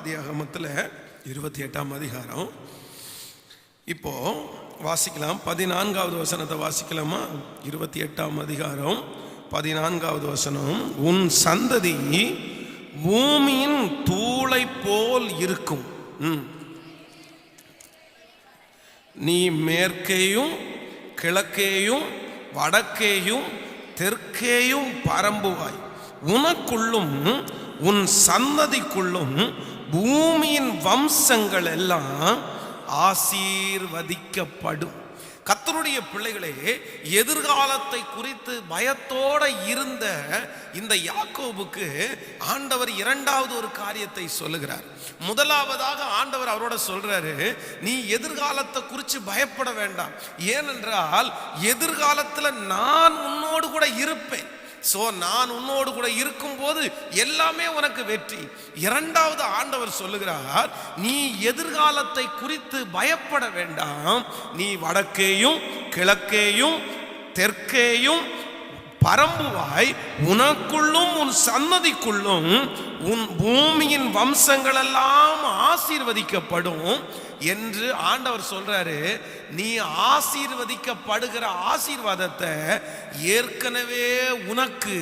ஆதியாகமத்தில் இருபத்தி எட்டாம் அதிகாரம். இப்போ வாசிக்கலாம். பதினான்காவது வசனத்தை வாசிக்கலாமா? இருபத்தி எட்டாம் அதிகாரம் பதினான்காவது வசனம். உன் சந்ததி பூமியின் தூளை போல் இருக்கும் நீ மேற்கேயும் கிழக்கேயும் வடக்கேயும் தெற்கேயும் பரம்புவாய். உனக்குள்ளும் உன் சந்ததிக்குள்ளும் பூமியின் வம்சங்கள் எல்லாம் ஆசீர்வதிக்கப்படும். கத்தருடைய பிள்ளைகளே எதிர்காலத்தை குறித்து பயத்தோட இருந்த இந்த யாக்கோபுக்கு ஆண்டவர் இரண்டாவது ஒரு காரியத்தை சொல்லுகிறார். முதலாவதாக ஆண்டவர் அவரோட சொல்றாரு நீ எதிர்காலத்தை குறித்து பயப்பட வேண்டாம். ஏனென்றால் எதிர்காலத்தில் நான் உன்னோடு கூட இருப்பேன். சோ நான் உன்னோடு கூட இருக்கும்போது எல்லாமே உனக்கு வெற்றி. இரண்டாவது ஆண்டவர் சொல்லுகிறார் நீ எதிர்காலத்தை குறித்து பயப்பட வேண்டாம். நீ வடக்கேயும் கிழக்கேயும் தெற்கேயும் பரம்புவாய் உனக்குள்ளும் உன் சன்னதிக்குள்ளும் உன் பூமியின் வம்சங்கள் எல்லாம் ஆசீர்வதிக்கப்படும் என்று ஆண்டவர் சொல்றாரு. நீ ஆசீர்வதிக்கப்படுகிற ஆசீர்வாதத்தை ஏற்கனவே உனக்கு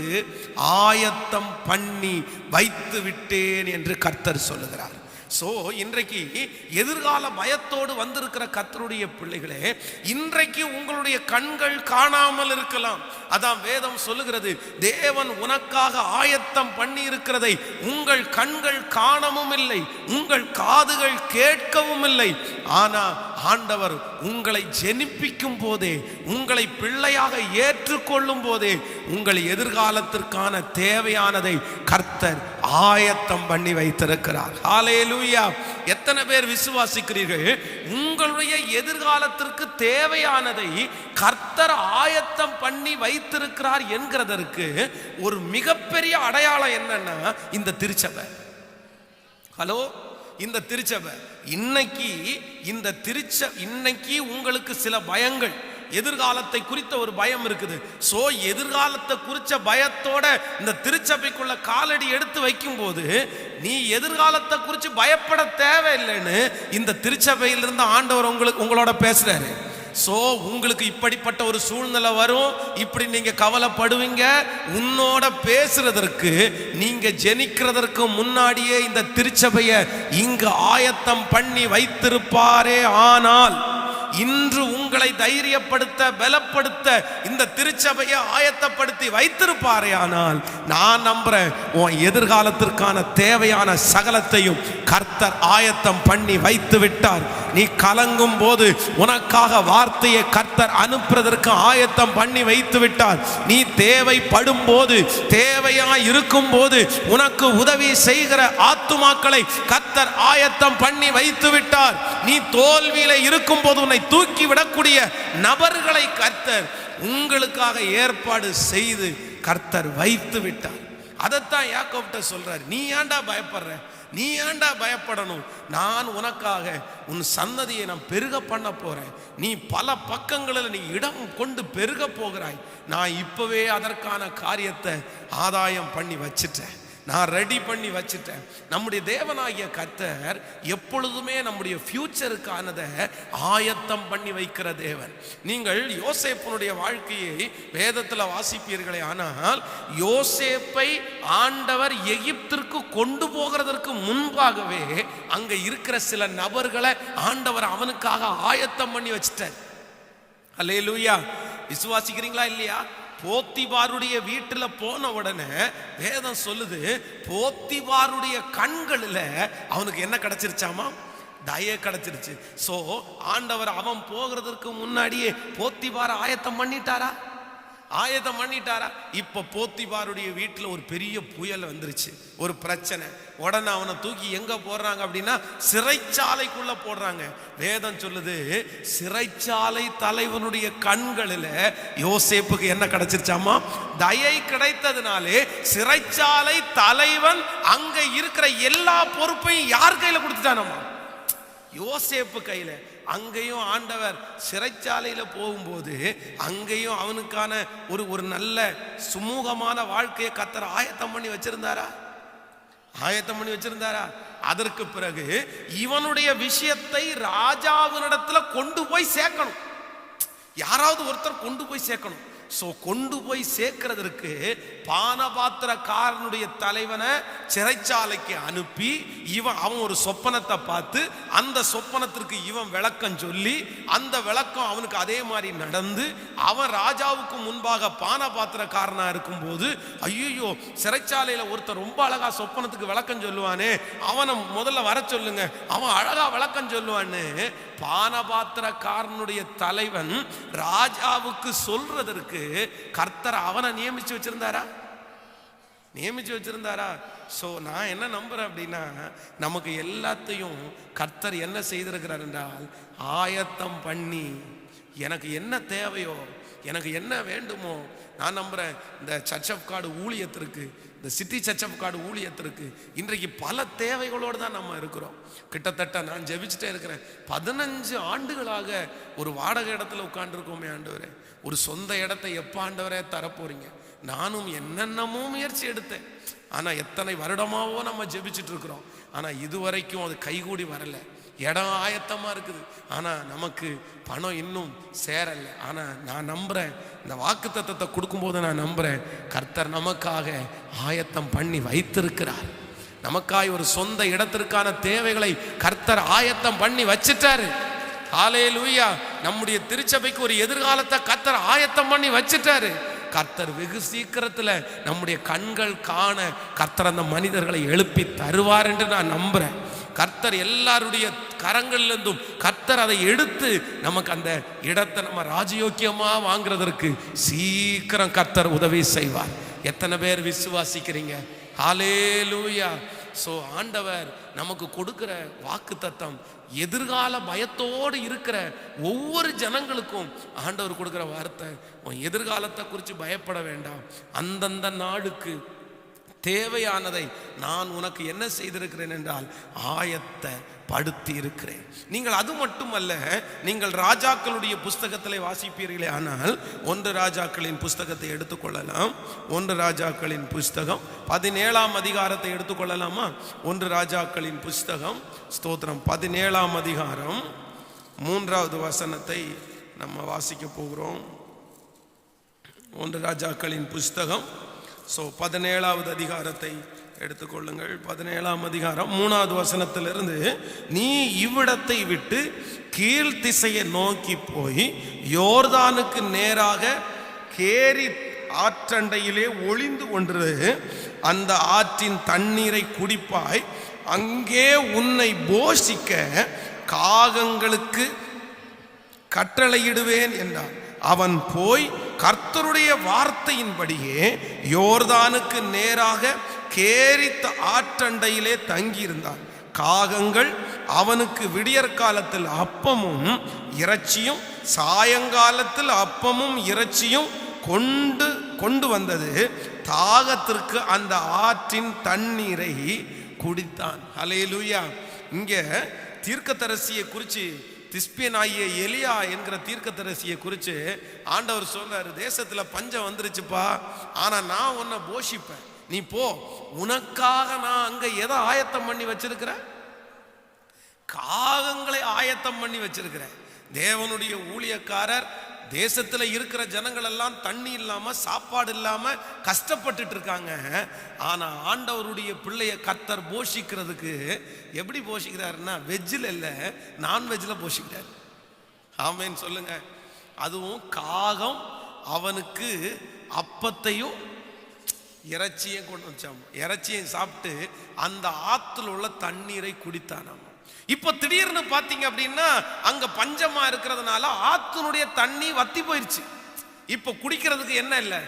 ஆயத்தம் பண்ணி வைத்து விட்டேன் என்று கர்த்தர் சொல்லுகிறார். ஸோ இன்றைக்கு எதிர்கால பயத்தோடு வந்திருக்கிற கத்தருடைய பிள்ளைகளே இன்றைக்கு உங்களுடைய கண்கள் காணாமல் இருக்கலாம். அதான் வேதம் சொல்லுகிறது தேவன் உனக்காக ஆயத்தம் பண்ணி இருக்கிறதை உங்கள் கண்கள் காணவும் இல்லை உங்கள் காதுகள் கேட்கவும் இல்லை ஆனால் ஆண்டவர் உங்களை ஜெனிப்பிக்கும் போதே உங்களை பிள்ளையாக ஏற்றுக்கொள்ளும் போதே உங்கள் எதிர்காலத்திற்கான தேவையானதை கர்த்தர் ஆயத்தம் பண்ணி வைத்திருக்கிறார். ஹalleluya எத்தனை பேர் விசுவாசிக்கிறீர்கள்? உங்களுடைய எதிர்காலத்திற்கு தேவையானதை கர்த்தர் ஆயத்தம் பண்ணி வைத்திருக்கிறார் என்கிறதற்கு ஒரு மிகப்பெரிய அடையாளம் என்னன்னா இந்த திருச்சபை. ஹலோ இந்த திருச்சபை. இன்னைக்கு இந்த திருச்ச இன்னைக்கு உங்களுக்கு சில பயங்கள். எதிர்காலத்தை குறித்த ஒரு பயம் இருக்குது. சோ எதிர்காலத்தை குறித்த பயத்தோட இந்த திருச்சபைக்குள்ள காலடி எடுத்து வைக்கும்போது நீ எதிர்காலத்தை குறித்து பயப்பட தேவையில்லைன்னு இந்த திருச்சபையிலிருந்து ஆண்டவர் உங்களுக்கு உங்களோட பேசுறாரு. சோ உங்களுக்கு இப்படிப்பட்ட ஒரு சூழ்நிலை வரும். இப்படி நீங்க கவலைப்படுவீங்க. உன்னோட பேசுறதற்கு நீங்க ஜெனிக்கிறதற்கு முன்னாடியே இந்த திருச்சபையை இங்கு ஆயத்தம் பண்ணி வைத்திருப்பாரே ஆனால் இன்று உங்களை தைரியப்படுத்த பலப்படுத்த இந்த திருச்சபையை ஆயத்தப்படுத்தி வைத்திருப்பாரே ஆனால் நான் நம்புறேன் உன் எதிர்காலத்திற்கான தேவையான சகலத்தையும் கர்த்தர் ஆயத்தம் பண்ணி வைத்து விட்டார் நீ கலங்கும் போது உனக்காக வார்த்தையை கர்த்தர் அனுப்புறதற்கு ஆயத்தம் பண்ணி வைத்து விட்டார். நீ தேவைப்படும் போது தேவையா இருக்கும் போது உனக்கு உதவி செய்கிற ஆத்துமாக்களை கர்த்தர் ஆயத்தம் பண்ணி வைத்து விட்டார். நீ தோல்வியில இருக்கும் போது உன்னை தூக்கி விடக்கூடிய நபர்களை கர்த்தர் உங்களுக்காக ஏற்பாடு செய்து கர்த்தர் வைத்து விட்டார். அதைத்தான் யாக்கோப்ட சொல்றாரு. நீ ஏன்டா பயப்படுற? நீ ஏன்டா பயப்படணும்? நான் உனக்காக உன் சன்னதியை நான் பெருக பண்ண போகிறேன் நீ பல பக்கங்களில் நீ இடம் கொண்டு பெருக போகிறாய். நான் இப்போவே அதற்கான காரியத்தை ஆதாயம் பண்ணி வச்சிட்டேன். நான் ரெடி பண்ணி வச்சுட்டேன். நம்முடைய தேவனாகிய கர்த்தர் எப்பொழுதுமே நம்முடைய ஃபியூச்சருக்கானதை ஆயத்தம் பண்ணி வைக்கிற தேவன். நீங்கள் யோசேப்பனுடைய வாழ்க்கையை வேதத்தில் வாசிப்பீர்களே ஆனால் யோசேப்பை ஆண்டவர் எகிப்திற்கு கொண்டு போகிறதற்கு முன்பாகவே அங்கே இருக்கிற சில நபர்களை ஆண்டவர் அவனுக்காக ஆயத்தம் பண்ணி வச்சிட்டார். அல்லேலூயா விசுவாசிக்கிறீங்களா இல்லையா? போத்திபாருடைய வீட்டில் போன உடனே வேதம் சொல்லுது போத்திபாருடைய கண்களில் அவனுக்கு என்ன கிடைச்சிருச்சாமா? தய கிடைச்சிருச்சு. ஸோ ஆண்டவர் அவன் போகிறதுக்கு முன்னாடியே போத்திபார ஆயத்தம் பண்ணிட்டாரா? ஆயத்தம் பண்ணிட்டாரா? இப்ப போத்திபாருடைய வீட்டில் ஒரு பெரிய புயல் வந்துருச்சு. ஒரு பிரச்சனை. உடனே அவனை தூக்கி எங்க போடுறாங்க அப்படின்னா சிறைச்சாலைக்குள்ள போடுறாங்க. வேதம் சொல்லுது சிறைச்சாலை தலைவனுடைய கண்களில் யோசேப்புக்கு என்ன கிடைச்சிருச்சாமா தயை கிடைத்ததுனாலே சிறைச்சாலை தலைவன் அங்க இருக்கிற எல்லா பொறுப்பையும் யார் கையில கொடுத்துட்டானம்மா? யோசேப்பு கையில. அங்கேயும் ஆண்டவர் சிறைச்சாலையில் போகும்போது அங்கேயும் அவனுக்கான ஒரு ஒரு நல்ல சுமூகமான வாழ்க்கையை கத்தர் ஆயத்தம் பண்ணி வச்சிருந்தாரா? ஆயத்தம் பண்ணி வச்சிருந்தாரா? அதற்கு பிறகு இவனுடைய விஷயத்தை ராஜாவினிடத்துல கொண்டு போய் சேர்க்கணும். யாராவது ஒருத்தர் கொண்டு போய் சேர்க்கணும். ஸோ கொண்டு போய் சேர்க்கிறதற்கு பானபாத்திரக்காரனுடைய தலைவனை சிறைச்சாலைக்கு அனுப்பி இவன் அவன் ஒரு சொப்பனத்தை பார்த்து அந்த சொப்பனத்திற்கு இவன் விளக்கம் சொல்லி அந்த விளக்கம் அவனுக்கு அதே மாதிரி நடந்து அவன் ராஜாவுக்கு முன்பாக பான பாத்திரக்காரனாக இருக்கும்போது ஐயோ சிறைச்சாலையில் ஒருத்தர் ரொம்ப அழகா சொப்பனத்துக்கு விளக்கம் சொல்லுவானே அவனை முதல்ல வர சொல்லுங்க. அவன் அழகாக விளக்கம் சொல்லுவான்னு பானபாத்திரக்காரனுடைய தலைவன் ராஜாவுக்கு சொல்றதற்கு கர்த்தர் அவனை நியமிச்சு வச்சிருந்தாரா? நியமிச்சு வச்சிருந்தாரா? ஸோ நான் என்ன நம்புறேன் அப்படின்னா நமக்கு எல்லாத்தையும் கர்த்தர் என்ன செய்திருக்கிறார் என்றால் ஆயத்தம் பண்ணி எனக்கு என்ன தேவையோ எனக்கு என்ன வேண்டுமோ நான் நம்புறேன். இந்த சர்ச் ஆஃப் கார்டு ஊழியத்திற்கு இந்த சிட்டி சர்ச் ஆஃப் காடு ஊழியத்திற்கு இன்றைக்கு பல தேவைகளோடு தான் நம்ம இருக்கிறோம். கிட்டத்தட்ட நான் ஜெபிச்சுட்டே இருக்கிறேன். பதினஞ்சு ஆண்டுகளாக ஒரு வாடகை இடத்துல உட்காந்துருக்கோமே ஆண்டவரே. ஒரு சொந்த இடத்தை எப்போ ஆண்டவரே தரப்போறீங்க? நானும் என்னென்னமோ முயற்சி எடுத்தேன். ஆனால் எத்தனை வருடமாவோ நம்ம ஜெபிச்சுட்டு இருக்கிறோம். ஆனால் இதுவரைக்கும் அது கைகூடி வரலை. இடம் ஆயத்தமாக இருக்குது. ஆனால் நமக்கு பணம் இன்னும் சேரலை. ஆனால் நான் நம்புகிறேன் இந்த வாக்கு தத்தத்தை கொடுக்கும்போது நான் நம்புகிறேன் கர்த்தர் நமக்காக ஆயத்தம் பண்ணி வைத்திருக்கிறார். நமக்காய் ஒரு சொந்த இடத்திற்கான தேவைகளை கர்த்தர் ஆயத்தம் பண்ணி வச்சிட்டாரு. காலையில் லூயா நம்முடைய திருச்சபைக்கு ஒரு எதிர்காலத்தை கர்த்தர் ஆயத்தம் பண்ணி வச்சிட்டாரு. கர்த்தர் வெகு சீக்கிரத்தில் நம்முடைய கண்கள் காண கர்த்தர் அந்த மனிதர்களை எழுப்பி தருவார் என்று நான் நம்புறேன். கர்த்தர் எல்லாருடைய கரங்கள்லேருந்தும் கர்த்தர் அதை எடுத்து நமக்கு அந்த இடத்தை நம்ம ராஜயோக்கியமாக வாங்குறதற்கு சீக்கிரம் கர்த்தர் உதவி செய்வார். எத்தனை பேர் விசுவாசிக்கிறீங்க? ஹாலேலூயா ஸோ ஆண்டவர் நமக்கு கொடுக்கிற வாக்கு தத்தம் எதிர்கால பயத்தோடு இருக்கிற ஒவ்வொரு ஜனங்களுக்கும் ஆண்டவர் கொடுக்குற வார்த்தை உன் எதிர்காலத்தை குறித்து பயப்பட வேண்டாம். அந்தந்த நாளுக்கு தேவையானதை நான் உனக்கு என்ன செய்திருக்கிறேன் என்றால் ஆயத்தை படுத்தி இருக்கிறேன் நீங்கள் அது மட்டுமல்ல நீங்கள் ராஜாக்களுடைய புஸ்தகத்தில் வாசிப்பீர்களே ஆனால் ஒன்று ராஜாக்களின் புஸ்தகத்தை எடுத்துக்கொள்ளலாம் ஒன்று ராஜாக்களின் புஸ்தகம் பதினேழாம் அதிகாரத்தை எடுத்துக்கொள்ளலாமா ஒன்று ராஜாக்களின் புஸ்தகம் ஸ்தோத்திரம் பதினேழாம் அதிகாரம் மூன்றாவது வசனத்தை நம்ம வாசிக்க போகிறோம். ஒன்று ராஜாக்களின் புஸ்தகம் ஸோ பதினேழாவது அதிகாரத்தை எடுத்துக்கொள்ளுங்கள். பதினேழாம் அதிகாரம் மூணாவது வசனத்திலிருந்து நீ இவ்விடத்தை விட்டு கீழ் திசையை நோக்கி போய் யோர்தானுக்கு நேராக கேரி ஆற்றண்டையிலே ஒளிந்து கொண்டு அந்த ஆற்றின் தண்ணீரை குடிப்பாய். அங்கே உன்னை போஷிக்க காகங்களுக்கு கட்டளையிடுவேன் என்றான். அவன் போய் கர்த்தருடைய வார்த்தையின்படியே யோர்தானுக்கு நேராக கேரித்த ஆற்றண்டையிலே தங்கியிருந்தான் காகங்கள் அவனுக்கு விடியற் காலத்தில் அப்பமும் இறைச்சியும் சாயங்காலத்தில் அப்பமும் இறைச்சியும் கொண்டு கொண்டு வந்தது. தாகத்திற்கு அந்த ஆற்றின் தண்ணீரை குடித்தான். ஹalleluya. இங்க தீர்க்கதரசியை குறித்து திஸ்பியனாகிய எலியா என்கிற தீர்க்கதரிசியை குறித்து ஆண்டவர் சொல்றாரு தேசத்தில் பஞ்சம் வந்துருச்சுப்பா. ஆனால் நான் உன்னை போஷிப்பேன். நீ போ. உனக்காக நான் அங்கே எதை ஆயத்தம் பண்ணி வச்சிருக்கிறேன் காகங்களை ஆயத்தம் பண்ணி வச்சிருக்கிறேன். தேவனுடைய ஊழியக்காரர் தேசத்தில் இருக்கிற ஜனங்கள் எல்லாம் தண்ணி இல்லாமல் சாப்பாடு இல்லாமல் கஷ்டப்பட்டுட்டு இருக்காங்க. ஆனால் ஆண்டவருடைய பிள்ளைய கத்தர் போஷிக்கிறதுக்கு எப்படி போஷிக்கிறாருன்னா வெஜ்ஜில் இல்லை நான்வெஜ்ஜில் போஷிக்கிறார். ஆமேன்னு சொல்லுங்க. அதுவும் காகம் அவனுக்கு அப்பத்தையும் இறைச்சியும் கொண்டு வச்சாம் இறைச்சியும் சாப்பிட்டு அந்த ஆற்றுல உள்ள தண்ணீரை குடித்தானாம். இப்போ திடீர்னு பார்த்தீங்க அப்படின்னா அங்க பஞ்சமா இருக்கிறதுனால ஆத்தினுடைய தண்ணி வத்தி போயிருச்சு. இப்போ குடிக்கிறதுக்கு என்ன இல்லை?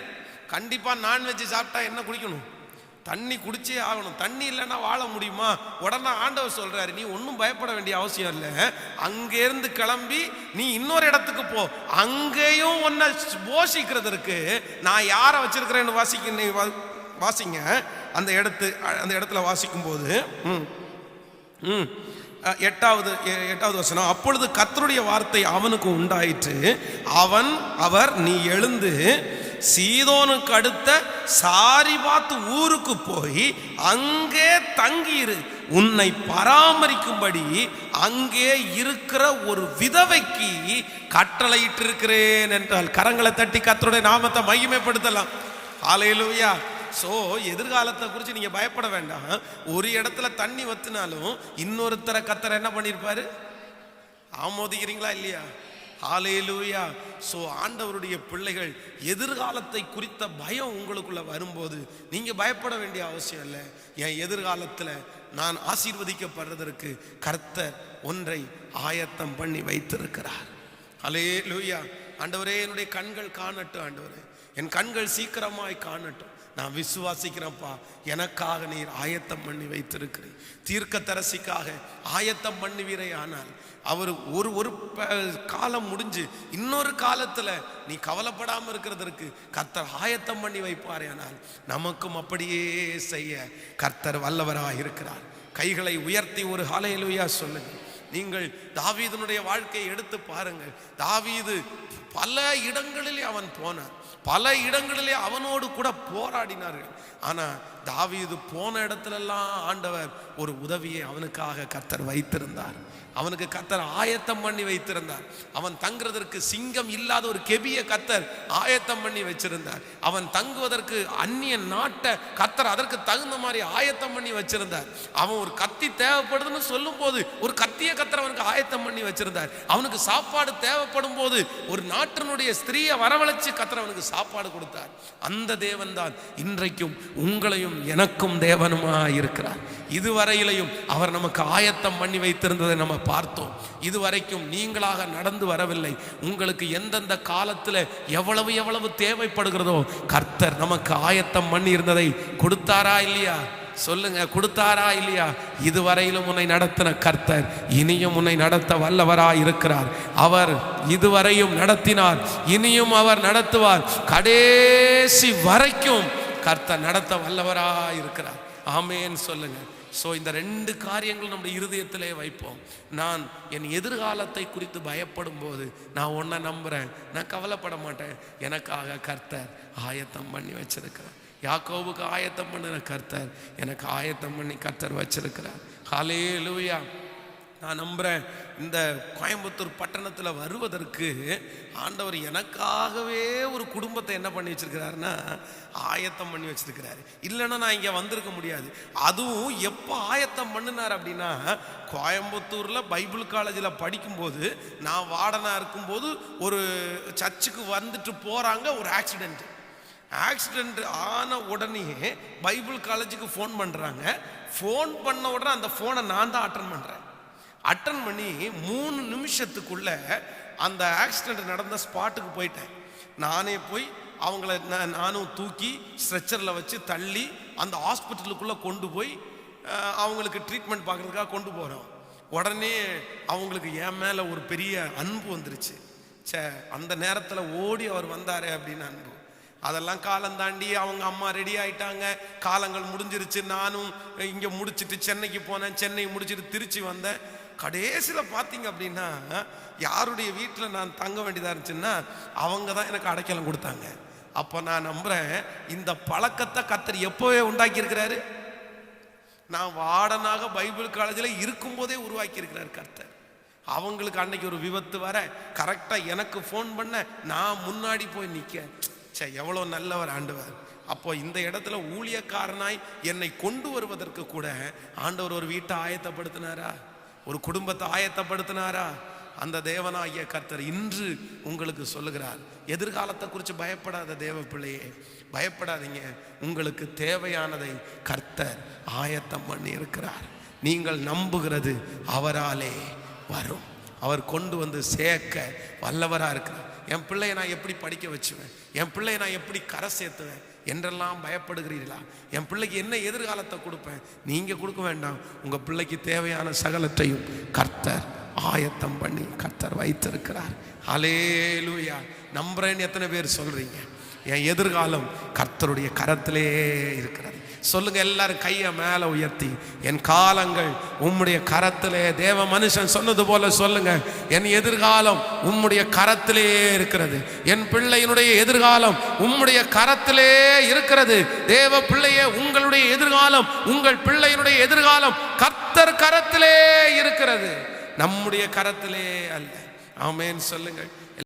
கண்டிப்பா நான்வெஜ் சாப்பிட்டா என்ன குடிக்கணும்? தண்ணி குடிச்சே ஆகணும். தண்ணி இல்லைன்னா வாழ முடியுமா? உடனே ஆண்டவர் சொல்றாரு நீ ஒன்றும் பயப்பட வேண்டிய அவசியம் இல்லை. அங்கேருந்து கிளம்பி நீ இன்னொரு இடத்துக்கு போ. அங்கேயும் உன்னை போஷிக்கிறதற்கு நான் யாரை வச்சிருக்கிறேன்னு வாசிக்க வாசிங்க. அந்த இடத்து அந்த இடத்துல வாசிக்கும் போது ம் ம். எட்டாவது எ- எட்டாவது வசனம் அப்பொழுது கத்தருடைய வார்த்தை அவனுக்கு உண்டாயிற்று. அவன் அவர் நீ எழுந்து சீதோனுக்கு அடுத்த சாரிபாத் ஊருக்கு போய் அங்கே தங்கியிரு. உன்னை பராமரிக்கும்படி அங்கே இருக்கிற ஒரு விதவைக்கு கட்டளையிட்டிருக்கிறேன் என்றால் கரங்களை தட்டி கத்தருடைய நாமத்தை மையமைப்படுத்தலாம் ஆலையிலுயா ஸோ எதிர்காலத்தை குறித்து நீங்கள் பயப்பட வேண்டாம். ஒரு இடத்துல தண்ணி வத்துனாலும் இன்னொருத்தரை கத்தர் என்ன பண்ணியிருப்பாரு ஆமோதிக்கிறீங்களா இல்லையா? ஹalleluya ஸோ ஆண்டவருடைய பிள்ளைகள் எதிர்காலத்தை குறித்த பயம் உங்களுக்குள்ள வரும்போது நீங்கள் பயப்பட வேண்டிய அவசியம் இல்லை. என் எதிர்காலத்தில் நான் ஆசீர்வதிக்கப்படுறதற்கு கர்த்தர் ஒன்றை ஆயத்தம் பண்ணி வைத்திருக்கிறார். ஹalleluya ஆண்டவரே என்னுடைய கண்கள் காணட்டும் ஆண்டவரே. என் கண்கள் சீக்கிரமாய் காணட்டும். நான் விசுவாசிக்கிறேன்ப்பா. எனக்காக நீர் ஆயத்தம் பண்ணி வைத்திருக்கிறேன். தீர்க்க தரசிக்காக ஆயத்தம் பண்ணுவீரே ஆனால் அவர் ஒரு ஒரு ப- காலம் முடிஞ்சு இன்னொரு காலத்துல நீ கவலைப்படாமல் இருக்கிறதற்கு கர்த்தர் ஆயத்தம் பண்ணி வைப்பார் ஆனால் நமக்கும் அப்படியே செய்ய கர்த்தர் வல்லவராக இருக்கிறார். கைகளை உயர்த்தி ஒரு ஹalleluya சொல்லுங்கள். நீங்கள் தாவீதனுடைய வாழ்க்கையை எடுத்து பாருங்கள். தாவீது பல இடங்களிலே அவன் போனான். பல இடங்களிலே அவனோடு கூட போராடினார்கள். ஆனால் தாவீது போன இடத்துலலாம் ஆண்டவர் ஒரு உதவியை அவனுக்காக கத்தர் வைத்திருந்தார். அவனுக்கு கத்தர் ஆயத்தம் பண்ணி வைத்திருந்தார். அவன் தங்குறதற்கு சிங்கம் இல்லாத ஒரு கெபிய கத்தர் ஆயத்தம் பண்ணி வச்சிருந்தார். அவன் தங்குவதற்கு அந்நிய நாட்டை கத்தர் அதற்கு தகுந்த மாதிரி ஆயத்தம் பண்ணி வச்சிருந்தார். அவன் ஒரு கத்தி தேவைப்படுதுன்னு சொல்லும் போது ஒரு கத்திய கத்தர் அவனுக்கு ஆயத்தம் பண்ணி வச்சிருந்தார். அவனுக்கு சாப்பாடு தேவைப்படும் போது ஒரு நாட்டினுடைய ஸ்திரீயை வரவழைச்சு கத்தர் அவனுக்கு சாப்பாடு கொடுத்தார். அந்த தேவன் தான் இன்றைக்கும் உங்களையும் எனக்கும் தேவனுமா இருக்கிறார். இதுவரையிலையும் அவர் நமக்கு ஆயத்தம் பண்ணி வைத்திருந்ததை நம்ம பார்த்தோம். இதுவரைக்கும் நீங்களாக நடந்து வரவில்லை. உங்களுக்கு எந்தெந்த காலத்தில் எவ்வளவு எவ்வளவு தேவைப்படுகிறதோ கர்த்தர் நமக்கு ஆயத்தம் பண்ணி இருந்ததை கொடுத்தாரா இல்லையா? சொல்லுங்க கொடுத்தாரா இல்லையா? இதுவரையிலும் உன்னை நடத்தின கர்த்தர் இனியும் உன்னை நடத்த வல்லவராய் இருக்கிறார். அவர் இதுவரையும் நடத்தினார் இனியும் அவர் நடத்துவார். கடைசி வரைக்கும் கர்த்தர் நடத்த வல்லவராய் இருக்கிறார். ஆமேன்னு சொல்லுங்க. ஸோ இந்த ரெண்டு காரியங்கள் நம்முடைய இருதயத்திலே வைப்போம். நான் என் எதிர்காலத்தை குறித்து பயப்படும் போது நான் ஒன்றை நம்புறேன். நான் கவலைப்பட மாட்டேன். எனக்காக கர்த்தர் ஆயத்தம் பண்ணி வச்சிருக்கிறேன் யாக்கோவுக்கு ஆயத்தம் பண்ணுற கர்த்தர் எனக்கு ஆயத்தம் பண்ணி கர்த்தர் வச்சிருக்கிறார். ஹாலே நான் நம்புகிறேன் இந்த கோயம்புத்தூர் பட்டணத்தில் வருவதற்கு ஆண்டவர் எனக்காகவே ஒரு குடும்பத்தை என்ன பண்ணி வச்சிருக்கிறாருன்னா ஆயத்தம் பண்ணி வச்சுருக்கிறாரு. இல்லைன்னா நான் இங்கே வந்திருக்க முடியாது. அதுவும் எப்போ ஆயத்தம் பண்ணினார் அப்படின்னா கோயம்புத்தூரில் பைபிள் காலேஜில் படிக்கும்போது நான் வார்டனாக இருக்கும்போது ஒரு சர்ச்சுக்கு வந்துட்டு போகிறாங்க ஒரு ஆக்சிடென்ட் ஆக்சிடென்ட் ஆன உடனே பைபிள் காலேஜுக்கு ஃபோன் பண்ணுறாங்க ஃபோன் பண்ண உடனே அந்த ஃபோனை நான் தான் அட்டன் பண்ணுறேன் அட்டன் பண்ணி மூணு நிமிஷத்துக்குள்ள அந்த ஆக்சிடென்ட் நடந்த ஸ்பாட்டுக்கு போயிட்டேன். நானே போய் அவங்கள நான் நானும் தூக்கி ஸ்ட்ரெச்சரில் வச்சு தள்ளி அந்த ஹாஸ்பிட்டலுக்குள்ளே கொண்டு போய் அவங்களுக்கு ட்ரீட்மெண்ட் பார்க்குறதுக்காக கொண்டு போகிறோம் உடனே அவங்களுக்கு என் மேலே ஒரு பெரிய அன்பு வந்துருச்சு. ச்சே அந்த நேரத்தில் ஓடி அவர் வந்தாரே அப்படின்னு அன்பு. அதெல்லாம் காலம் தாண்டி அவங்க அம்மா ரெடி ஆயிட்டாங்க. காலங்கள் முடிஞ்சிருச்சு. நானும் இங்கே முடிச்சிட்டு சென்னைக்கு போனேன். சென்னை முடிச்சிட்டு திருச்சி வந்தேன். கடைசியில் பார்த்தீங்க அப்படின்னா யாருடைய வீட்டில் நான் தங்க வேண்டியதாக இருந்துச்சுன்னா அவங்க தான் எனக்கு அடைக்கலம் கொடுத்தாங்க. அப்போ நான் நம்புகிறேன் இந்த பழக்கத்தை கத்தர் எப்போவே உண்டாக்கியிருக்கிறாரு? நான் வார்டனாக பைபிள் காலேஜில் இருக்கும்போதே உருவாக்கியிருக்கிறார் கர்த்தர். அவங்களுக்கு அன்னைக்கு ஒரு விபத்து வர கரெக்டாக எனக்கு ஃபோன் பண்ண நான் முன்னாடி போய் நிற்க சே எவ்வளோ நல்லவர் ஆண்டவர். அப்போ இந்த இடத்துல ஊழியக்காரனாய் என்னை கொண்டு வருவதற்கு கூட ஆண்டவர் ஒரு வீட்டை ஆயத்தப்படுத்தினாரா? ஒரு குடும்பத்தை ஆயத்தப்படுத்தினாரா? அந்த தேவனாகிய கர்த்தர் இன்று உங்களுக்கு சொல்லுகிறார். எதிர்காலத்தை குறித்து பயப்படாத தேவ பிள்ளையே பயப்படாதீங்க. உங்களுக்கு தேவையானதை கர்த்தர் ஆயத்தம் பண்ணி இருக்கிறார் நீங்கள் நம்புகிறது அவராலே வரும். அவர் கொண்டு வந்து சேர்க்க வல்லவராக இருக்கிறார். என் பிள்ளையை நான் எப்படி படிக்க வச்சுவேன்? என் பிள்ளையை நான் எப்படி கரை சேர்த்துவேன்? என்றெல்லாம் பயப்படுகிறீர்களா? என் பிள்ளைக்கு என்ன எதிர்காலத்தை கொடுப்பேன்? நீங்கள் கொடுக்க வேண்டாம். உங்கள் பிள்ளைக்கு தேவையான சகலத்தையும் கர்த்தர் ஆயத்தம் பண்ணி கர்த்தர் வைத்திருக்கிறார். அலேலூயா நம்புறேன்னு எத்தனை பேர் சொல்கிறீங்க என் எதிர்காலம் கர்த்தருடைய கரத்திலே இருக்கிறது. சொல்லுங்க எல்லாரும் கையை மேலே உயர்த்தி. என் காலங்கள் உம்முடைய கரத்திலே தேவ மனுஷன் சொன்னது போல சொல்லுங்க என் எதிர்காலம் உம்முடைய கரத்திலே இருக்கிறது. என் பிள்ளையினுடைய எதிர்காலம் உம்முடைய கரத்திலே இருக்கிறது. தேவ பிள்ளையே உங்களுடைய எதிர்காலம் உங்கள் பிள்ளையினுடைய எதிர்காலம் கர்த்தர் கரத்திலே இருக்கிறது. நம்முடைய கரத்திலே அல்ல. ஆமேன்னு சொல்லுங்கள்.